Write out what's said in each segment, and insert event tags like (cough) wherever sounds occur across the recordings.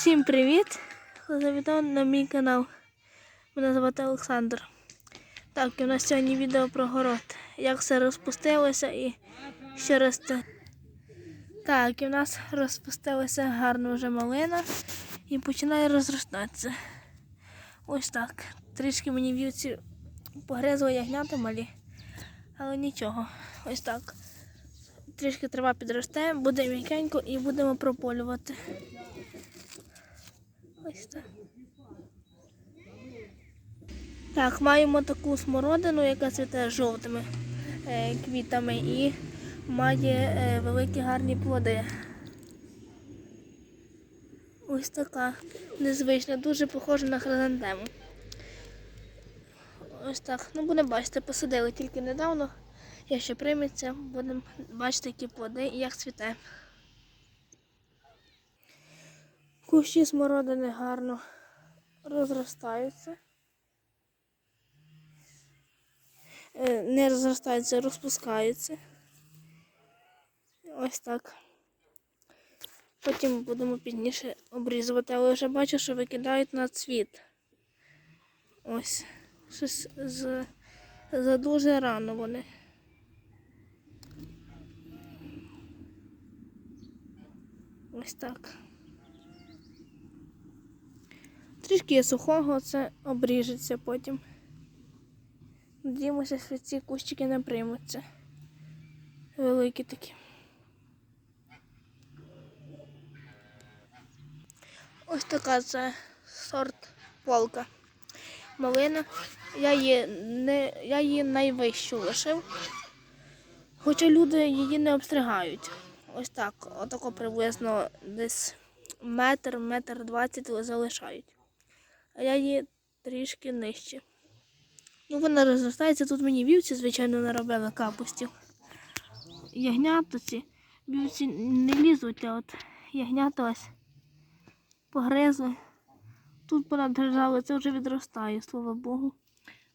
Всім привіт! Завітав на мій канал. Мене звати Олександр. Так, і у нас сьогодні відео про город. Як все розпустилося і що росте. Так, і в нас розпустилася гарно вже малина і починає розростатися. Ось так. Трішки мені вівці погризли ягнята малі, але нічого. Ось так. Трішки трава підросте, буде м'якенько і будемо прополювати. Ось так. Так, маємо таку смородину, яка цвіте жовтими е, квітами і має е, великі гарні плоди. Ось така незвична, дуже похожа на хризантему. Ось так. Ну, будемо бачити, посадили тільки недавно. Я ще прийметься, будемо бачити, які плоди і як цвіте. Кущі смородини гарно розростаються. Е, Не розростаються, розпускаються. Ось так. Потім будемо пізніше обрізувати, але вже бачу, що викидають на цвіт. Ось. Щось з... за дуже рано вони. Ось так. Трішки сухого, це обріжеться потім. Надіємося, що ці кущики не приймуться. Великі такі. Ось така це сорт полка. Малина. Я її, не, я її найвищу лишив. Хоча люди її не обстригають. Ось так, отако приблизно десь метр, метр двадцять залишають. Її трішки нижче. Ну, вона розростається. Тут мені вівці, звичайно, наробили капустів. Ягнята ці вівці не лізуть, а от ягнята ось погризли. Тут понадгризали, це вже відростає, слава Богу.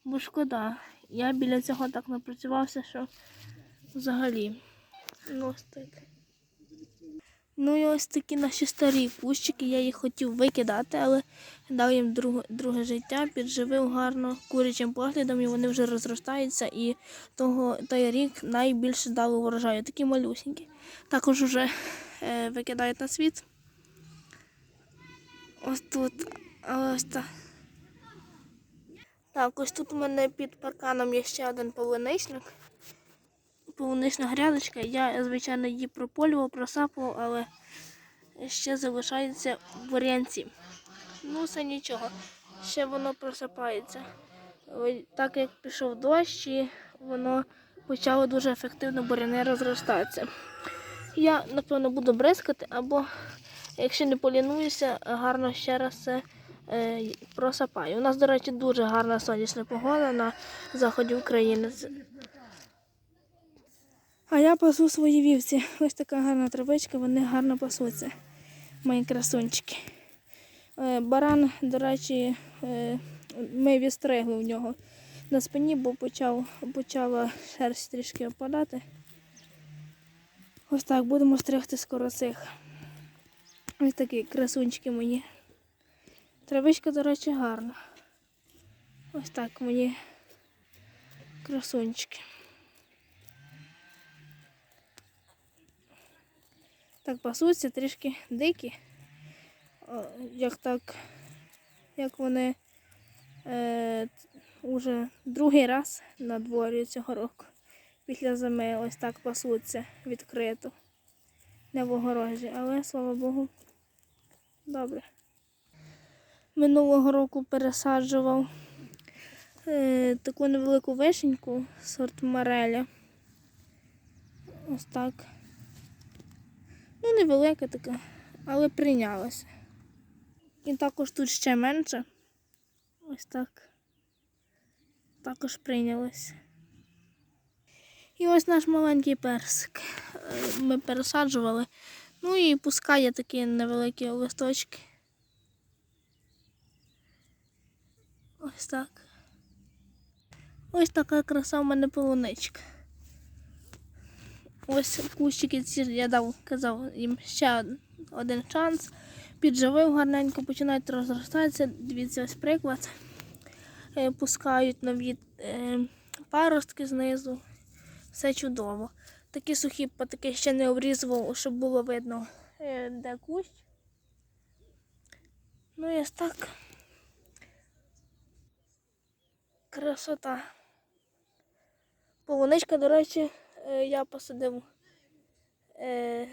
Бо шкода. Я біля цього так напрацювався, що взагалі. Ну, ось так. Ну і ось такі наші старі кущики. Я їх хотів викидати, але дав їм друге, друге життя, підживив гарно курячим поглядом, і вони вже розростаються. І того, той рік найбільше дали урожаю. Такі малюсінькі. Також вже е, викидають на світ. Ось тут. Ось так. Так, ось тут у мене під парканом є ще один полуничник. Полунична грядочка. Я, звичайно, її прополював, просапував, але ще залишається в бур'янці. Ну, це нічого. Ще воно просипається. Так як пішов дощ, і воно почало дуже ефективно буряни розростатися. Я, напевно, буду бризкати, або, якщо не полінуюся, гарно ще раз це е, просапаю. У нас, до речі, дуже гарна сонячна погода на заході України. А я пасу свої вівці. Ось така гарна травичка, вони гарно пасуться. Мої красунчики. Е, Баран, до речі, е, ми відстригли в нього на спині, бо почав, почала шерсть трішки опадати. Ось так, будемо стригти скоро цих. Ось такі красунчики мої. Травичка, до речі, гарна. Ось так мені красунчики. Так пасуться трішки дикі. Як так, як вони е, уже другий раз на дворі цього року. Після зими ось так пасуться відкрито. Не в огорожі, але слава Богу, добре. Минулого року пересаджував е, таку невелику вишеньку сорт Мареля. Ось так. Ну, невелика така, але прийнялася. І також тут ще менше. Ось так. Також прийнялася. І ось наш маленький персик. Е, Ми пересаджували. Ну і пускає такі невеликі листочки. Ось так. Ось така краса в мене полуничка. Ось кущики ці я дав, казав їм ще один шанс. підживив гарненько, починають розростатися. Дивіться, ось приклад. Е, Пускають нові е, паростки знизу. Все чудово. Такі сухі патики ще не обрізував, щоб було видно, е, де кущ. Ну ось так. Красота. Полуничка, до речі, я посадив е,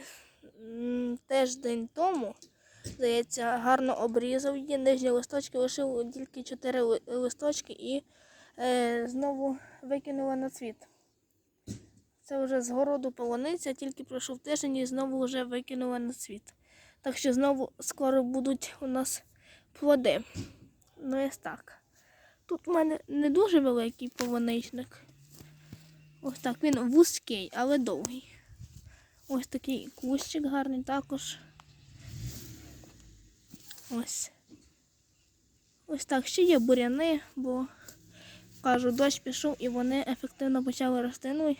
м, теж день тому. Здається, гарно обрізав її. Нижні листочки лишив тільки 4 листочки і е, знову викинула на цвіт. Це вже з городу полуниця, тільки пройшов тиждень і знову вже викинула на цвіт. Так що знову скоро будуть у нас плоди. Ну, ось так. Тут у мене не дуже великий полуничник. Ось так, він вузький, але довгий. Ось такий кущик гарний також. Ось. Ось так. Ще є буряни, бо кажу, дощ пішов і вони ефективно почали рости. Ну,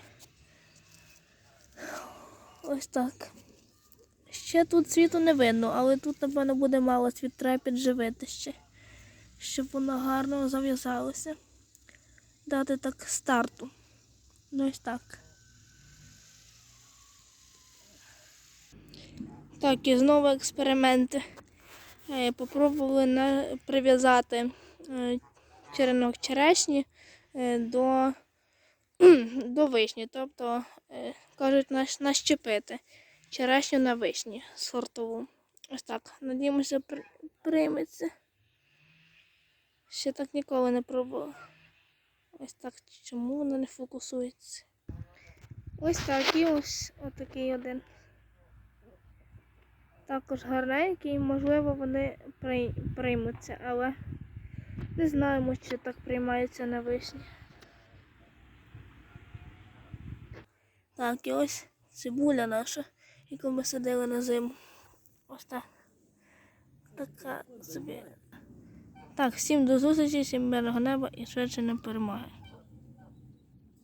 ось так. Ще тут цвіту не видно, але тут, напевно, буде мало цвіт, треба підживити ще, щоб воно гарно зав'язалося. Дати так старту. Ну ось так. Так, і знову експерименти. Е, Попробували прив'язати е, черенок черешні е, до, (clears throat) до вишні. Тобто, кажуть, нащепити черешню на вишні сортову. Ось так. Надіємося, при- прийметься. Ще так ніколи не пробувала. Ось так. Чому воно не фокусується? Ось так, і ось отакий один. Також гарненький, можливо, вони приймуться, але не знаємо, чи так приймаються на вишні. Так, і ось цибуля наша, яку ми садили на зиму. Ось так. Така собі. Так, всім до зустрічі, всім мирного неба і швидше не перемоги.